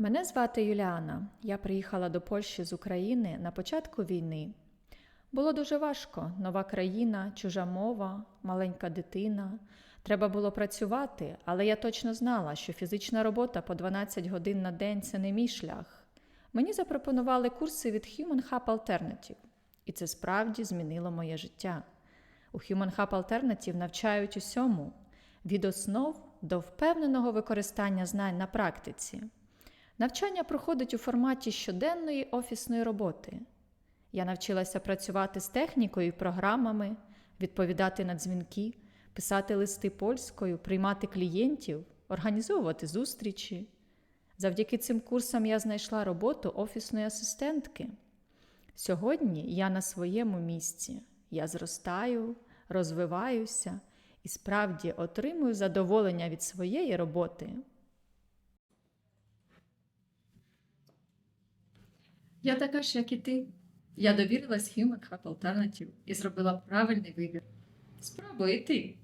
Мене звати Юліана. Я приїхала до Польщі з України на початку війни. Було дуже важко: нова країна, чужа мова, маленька дитина. Треба було працювати, але я точно знала, що фізична робота по 12 годин на день це не мій шлях. Мені запропонували курси від Human Hub Alternative, і це справді змінило моє життя. У Human Hub Alternative навчають усьому від основ до впевненого використання знань на практиці. Навчання проходить у форматі щоденної офісної роботи. Я навчилася працювати з технікою і програмами, відповідати на дзвінки, писати листи польською, приймати клієнтів, організовувати зустрічі. Завдяки цим курсам я знайшла роботу офісної асистентки. Сьогодні я на своєму місці. Я зростаю, розвиваюся і справді отримую задоволення від своєї роботи. Я така ж, як і ти. Я довірилась Human Hub Alternative і зробила правильний вибір. Спробуй і ти.